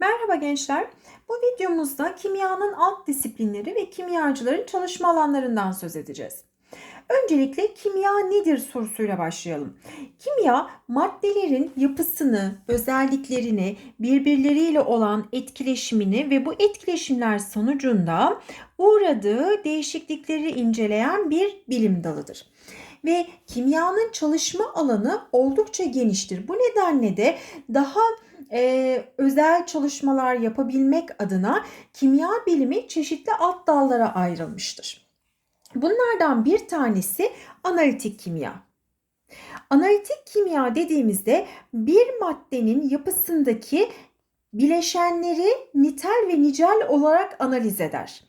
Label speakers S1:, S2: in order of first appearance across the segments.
S1: Merhaba gençler. Bu videomuzda kimyanın alt disiplinleri ve kimyacıların çalışma alanlarından söz edeceğiz. Öncelikle kimya nedir sorusuyla başlayalım. Kimya maddelerin yapısını, özelliklerini, birbirleriyle olan etkileşimini ve bu etkileşimler sonucunda uğradığı değişiklikleri inceleyen bir bilim dalıdır. Ve kimyanın çalışma alanı oldukça geniştir. Bu nedenle de daha e, özel çalışmalar yapabilmek adına kimya bilimi çeşitli alt dallara ayrılmıştır. Bunlardan bir tanesi analitik kimya. Analitik kimya dediğimizde bir maddenin yapısındaki bileşenleri nitel ve nicel olarak analiz eder.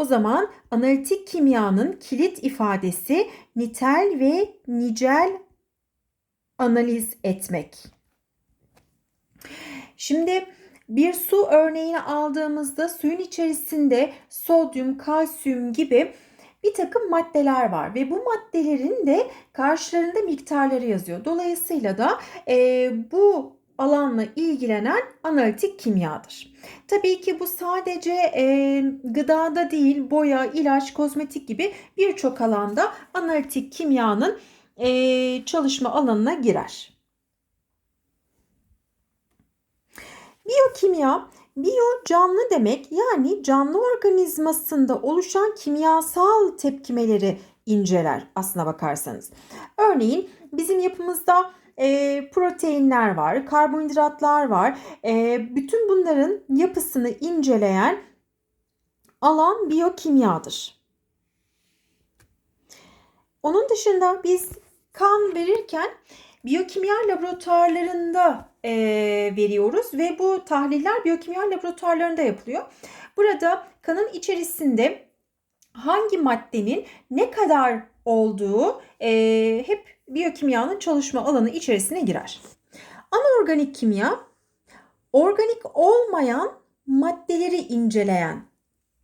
S1: O zaman analitik kimyanın kilit ifadesi nitel ve nicel analiz etmek. Şimdi bir su örneğini aldığımızda suyun içerisinde sodyum, kalsiyum gibi bir takım maddeler var ve bu maddelerin de karşılarında miktarları yazıyor. Dolayısıyla da e, bu alanla ilgilenen analitik kimyadır. Tabii ki bu sadece e, gıdada değil, boya, ilaç, kozmetik gibi birçok alanda analitik kimyanın e, çalışma alanına girer. Biyokimya, biyo canlı demek yani canlı organizmasında oluşan kimyasal tepkimeleri inceler aslına bakarsanız. Örneğin bizim yapımızda e, proteinler var, karbonhidratlar var. E, bütün bunların yapısını inceleyen alan biyokimyadır. Onun dışında biz kan verirken biyokimya laboratuvarlarında e, veriyoruz ve bu tahliller biyokimya laboratuvarlarında yapılıyor. Burada kanın içerisinde hangi maddenin ne kadar olduğu e, hep biyokimyanın çalışma alanı içerisine girer. Anorganik kimya organik olmayan maddeleri inceleyen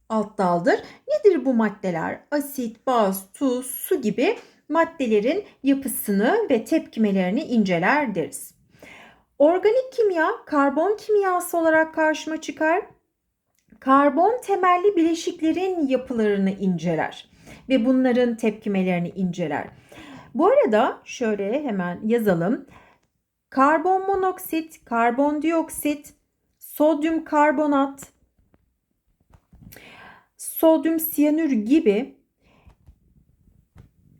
S1: alt daldır. Nedir bu maddeler? Asit, baz, tuz, su gibi maddelerin yapısını ve tepkimelerini inceler deriz. Organik kimya karbon kimyası olarak karşıma çıkar. Karbon temelli bileşiklerin yapılarını inceler ve bunların tepkimelerini inceler. Bu arada şöyle hemen yazalım. Karbon monoksit, karbondioksit, sodyum karbonat, sodyum siyanür gibi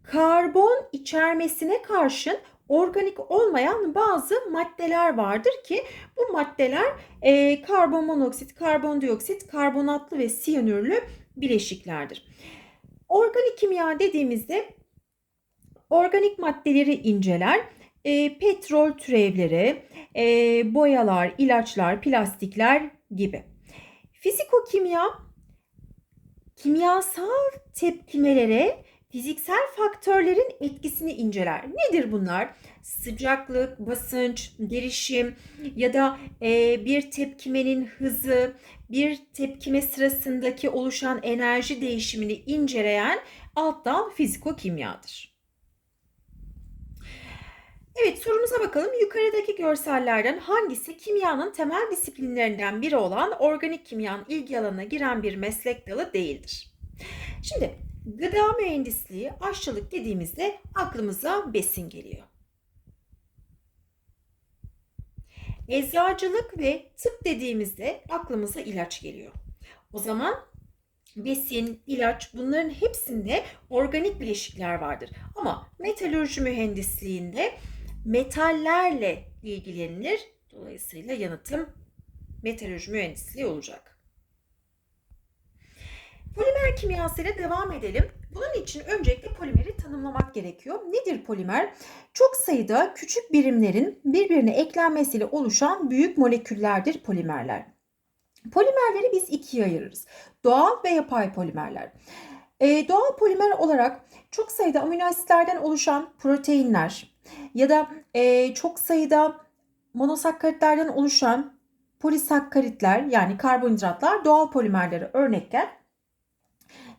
S1: karbon içermesine karşın organik olmayan bazı maddeler vardır ki bu maddeler e, karbon monoksit, karbondioksit, karbonatlı ve siyanürlü bileşiklerdir. Organik kimya dediğimizde organik maddeleri inceler. E, petrol türevleri, e, boyalar, ilaçlar, plastikler gibi. Fizikokimya kimyasal tepkimelere fiziksel faktörlerin etkisini inceler. Nedir bunlar? Sıcaklık, basınç, derişim ya da e, bir tepkimenin hızı, bir tepkime sırasındaki oluşan enerji değişimini inceleyen alt dal fizikokimyadır. Evet sorumuza bakalım. Yukarıdaki görsellerden hangisi kimyanın temel disiplinlerinden biri olan organik kimyanın ilgi alanına giren bir meslek dalı değildir? Şimdi gıda mühendisliği, aşçılık dediğimizde aklımıza besin geliyor. Eczacılık ve tıp dediğimizde aklımıza ilaç geliyor. O zaman besin, ilaç bunların hepsinde organik bileşikler vardır. Ama metalürji mühendisliğinde metallerle ilgilenilir. Dolayısıyla yanıtım metalürji mühendisliği olacak. Polimer kimyasıyla devam edelim. Bunun için öncelikle polimeri tanımlamak gerekiyor. Nedir polimer? Çok sayıda küçük birimlerin birbirine eklenmesiyle oluşan büyük moleküllerdir polimerler. Polimerleri biz ikiye ayırırız. Doğal ve yapay polimerler. Ee, doğal polimer olarak çok sayıda amino asitlerden oluşan proteinler ya da e, çok sayıda monosakkaritlerden oluşan polisakkaritler yani karbonhidratlar doğal polimerlere örnekken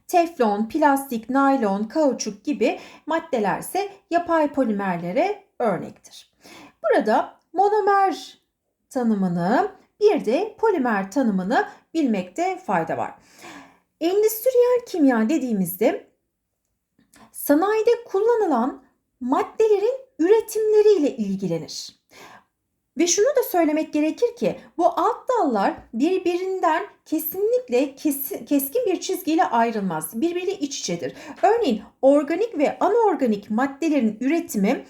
S1: teflon, plastik, naylon, kauçuk gibi maddeler ise yapay polimerlere örnektir. Burada monomer tanımını bir de polimer tanımını bilmekte fayda var. Endüstriyel kimya dediğimizde sanayide kullanılan maddelerin üretimleriyle ilgilenir. Ve şunu da söylemek gerekir ki bu alt dallar birbirinden kesinlikle kes, keskin bir çizgiyle ayrılmaz. Birbiriyle iç içedir. Örneğin organik ve anorganik maddelerin üretimi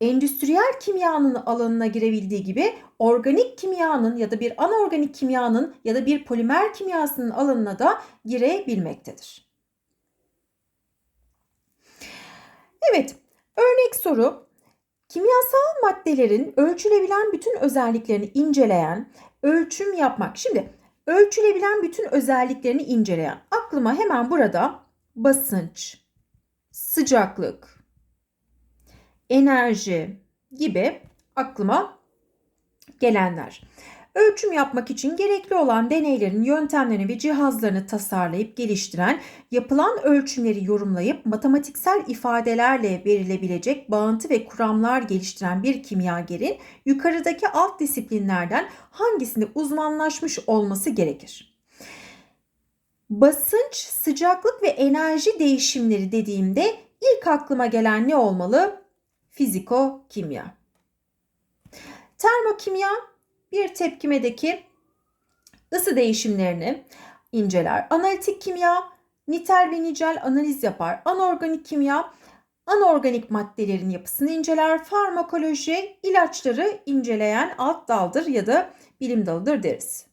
S1: endüstriyel kimyanın alanına girebildiği gibi organik kimyanın ya da bir anorganik kimyanın ya da bir polimer kimyasının alanına da girebilmektedir. Evet, örnek soru. Kimyasal maddelerin ölçülebilen bütün özelliklerini inceleyen, ölçüm yapmak. Şimdi ölçülebilen bütün özelliklerini inceleyen. Aklıma hemen burada basınç, sıcaklık, enerji gibi aklıma gelenler. Ölçüm yapmak için gerekli olan deneylerin yöntemlerini ve cihazlarını tasarlayıp geliştiren, yapılan ölçümleri yorumlayıp matematiksel ifadelerle verilebilecek bağıntı ve kuramlar geliştiren bir kimyagerin yukarıdaki alt disiplinlerden hangisinde uzmanlaşmış olması gerekir? Basınç, sıcaklık ve enerji değişimleri dediğimde ilk aklıma gelen ne olmalı? Fiziko kimya. Termokimya bir tepkimedeki ısı değişimlerini inceler. Analitik kimya nitel ve nicel analiz yapar. Anorganik kimya anorganik maddelerin yapısını inceler. Farmakoloji ilaçları inceleyen alt daldır ya da bilim dalıdır deriz.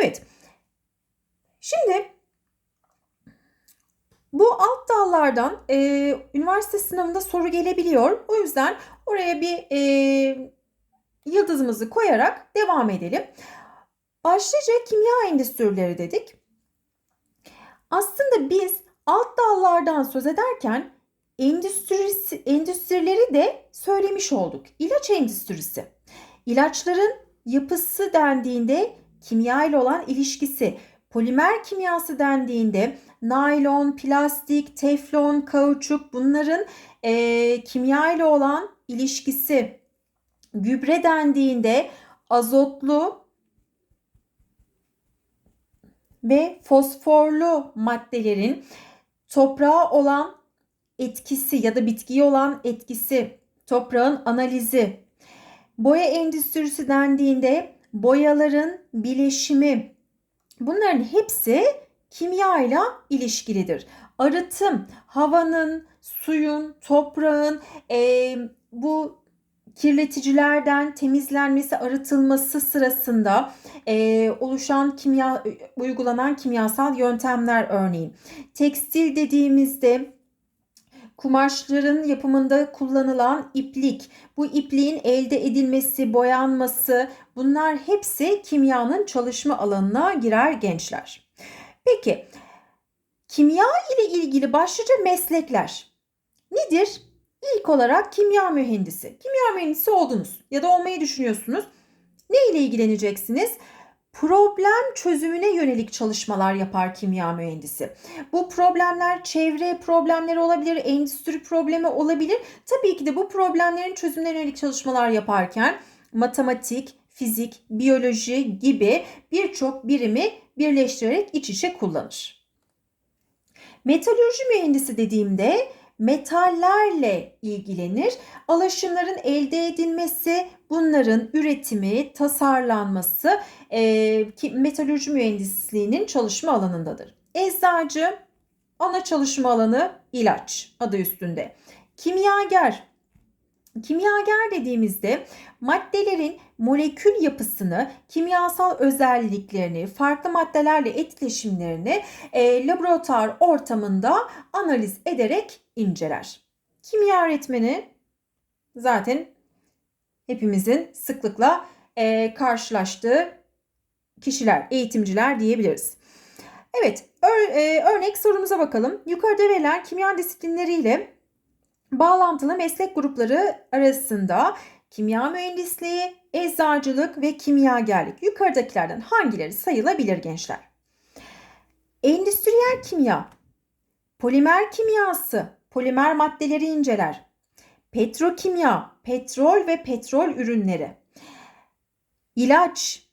S1: Evet. Şimdi bu alt dallardan e, üniversite sınavında soru gelebiliyor. O yüzden oraya bir e, yıldızımızı koyarak devam edelim. Başlıca kimya endüstrileri dedik. Aslında biz alt dallardan söz ederken endüstrisi, endüstrileri de söylemiş olduk. İlaç endüstrisi. İlaçların yapısı dendiğinde kimya ile olan ilişkisi, polimer kimyası dendiğinde naylon, plastik, teflon, kauçuk bunların e, kimya ile olan ilişkisi, Gübre dendiğinde azotlu ve fosforlu maddelerin toprağa olan etkisi ya da bitkiye olan etkisi, toprağın analizi, boya endüstrisi dendiğinde boyaların bileşimi, bunların hepsi kimya ile ilişkilidir. Arıtım, havanın, suyun, toprağın, e, bu kirleticilerden temizlenmesi, arıtılması sırasında e, oluşan kimya uygulanan kimyasal yöntemler örneğin. Tekstil dediğimizde kumaşların yapımında kullanılan iplik, bu ipliğin elde edilmesi, boyanması bunlar hepsi kimyanın çalışma alanına girer gençler. Peki kimya ile ilgili başlıca meslekler nedir? İlk olarak kimya mühendisi. Kimya mühendisi oldunuz ya da olmayı düşünüyorsunuz. Ne ile ilgileneceksiniz? Problem çözümüne yönelik çalışmalar yapar kimya mühendisi. Bu problemler çevre problemleri olabilir, endüstri problemi olabilir. Tabii ki de bu problemlerin çözümüne yönelik çalışmalar yaparken matematik, fizik, biyoloji gibi birçok birimi birleştirerek iç içe kullanır. Metalürji mühendisi dediğimde metallerle ilgilenir. Alaşımların elde edilmesi, bunların üretimi, tasarlanması e, ki metalürji mühendisliğinin çalışma alanındadır. Eczacı ana çalışma alanı ilaç adı üstünde. Kimyager Kimyager dediğimizde maddelerin molekül yapısını, kimyasal özelliklerini, farklı maddelerle etkileşimlerini e, laboratuvar ortamında analiz ederek inceler. Kimya öğretmeni zaten hepimizin sıklıkla e, karşılaştığı kişiler, eğitimciler diyebiliriz. Evet, ör, e, örnek sorumuza bakalım. Yukarıda verilen kimya disiplinleriyle bağlantılı meslek grupları arasında kimya mühendisliği, eczacılık ve kimyagerlik yukarıdakilerden hangileri sayılabilir gençler? Endüstriyel kimya, polimer kimyası, polimer maddeleri inceler. Petrokimya, petrol ve petrol ürünleri. İlaç.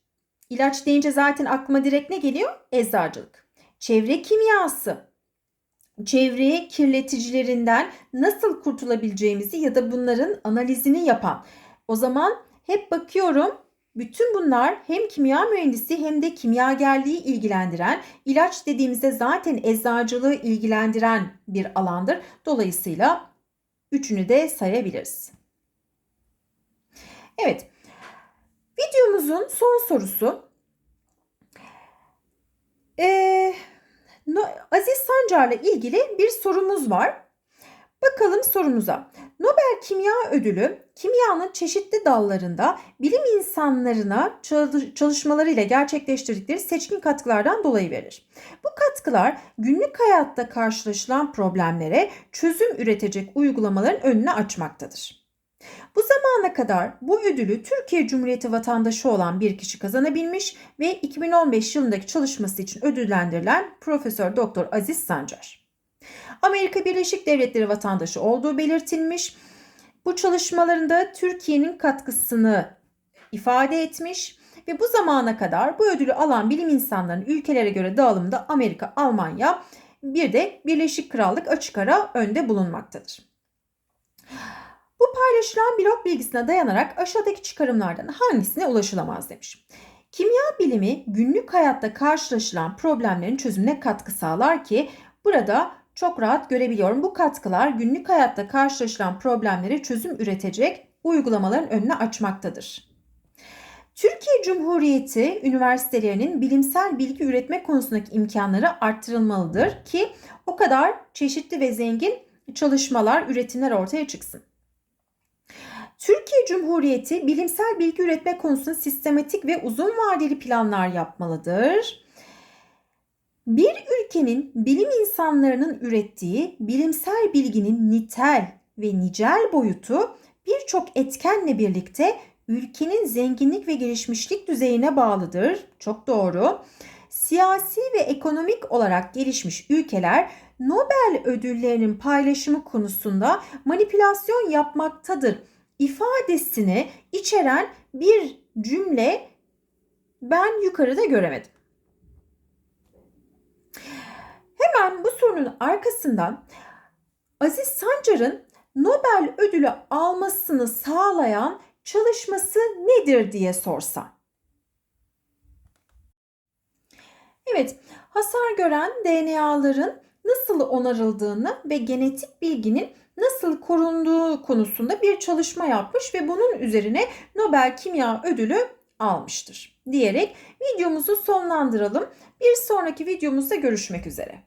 S1: İlaç deyince zaten aklıma direkt ne geliyor? Eczacılık. Çevre kimyası. Çevre kirleticilerinden nasıl kurtulabileceğimizi ya da bunların analizini yapan. O zaman hep bakıyorum bütün bunlar hem kimya mühendisi hem de kimyagerliği ilgilendiren, ilaç dediğimizde zaten eczacılığı ilgilendiren bir alandır. Dolayısıyla üçünü de sayabiliriz. Evet. Videomuzun son sorusu. Ee, Aziz Sancar'la ilgili bir sorumuz var. Bakalım sorumuza. Nobel Kimya Ödülü kimyanın çeşitli dallarında bilim insanlarına çalışmalarıyla gerçekleştirdikleri seçkin katkılardan dolayı verir. Bu katkılar günlük hayatta karşılaşılan problemlere çözüm üretecek uygulamaların önünü açmaktadır. Bu zamana kadar bu ödülü Türkiye Cumhuriyeti vatandaşı olan bir kişi kazanabilmiş ve 2015 yılındaki çalışması için ödüllendirilen Profesör Doktor Aziz Sancar. Amerika Birleşik Devletleri vatandaşı olduğu belirtilmiş. Bu çalışmalarında Türkiye'nin katkısını ifade etmiş ve bu zamana kadar bu ödülü alan bilim insanlarının ülkelere göre dağılımında Amerika, Almanya bir de Birleşik Krallık açık ara önde bulunmaktadır. Bu paylaşılan blog bilgisine dayanarak aşağıdaki çıkarımlardan hangisine ulaşılamaz demiş. Kimya bilimi günlük hayatta karşılaşılan problemlerin çözümüne katkı sağlar ki burada çok rahat görebiliyorum. Bu katkılar günlük hayatta karşılaşılan problemlere çözüm üretecek uygulamaların önüne açmaktadır. Türkiye Cumhuriyeti üniversitelerinin bilimsel bilgi üretme konusundaki imkanları arttırılmalıdır ki o kadar çeşitli ve zengin çalışmalar, üretimler ortaya çıksın. Türkiye Cumhuriyeti bilimsel bilgi üretme konusunda sistematik ve uzun vadeli planlar yapmalıdır. Bir ülkenin bilim insanlarının ürettiği bilimsel bilginin nitel ve nicel boyutu birçok etkenle birlikte ülkenin zenginlik ve gelişmişlik düzeyine bağlıdır. Çok doğru. Siyasi ve ekonomik olarak gelişmiş ülkeler Nobel ödüllerinin paylaşımı konusunda manipülasyon yapmaktadır ifadesini içeren bir cümle ben yukarıda göremedim. Hemen bu sorunun arkasından Aziz Sancar'ın Nobel ödülü almasını sağlayan çalışması nedir diye sorsam. Evet, hasar gören DNA'ların nasıl onarıldığını ve genetik bilginin nasıl korunduğu konusunda bir çalışma yapmış ve bunun üzerine Nobel Kimya Ödülü almıştır diyerek videomuzu sonlandıralım. Bir sonraki videomuzda görüşmek üzere.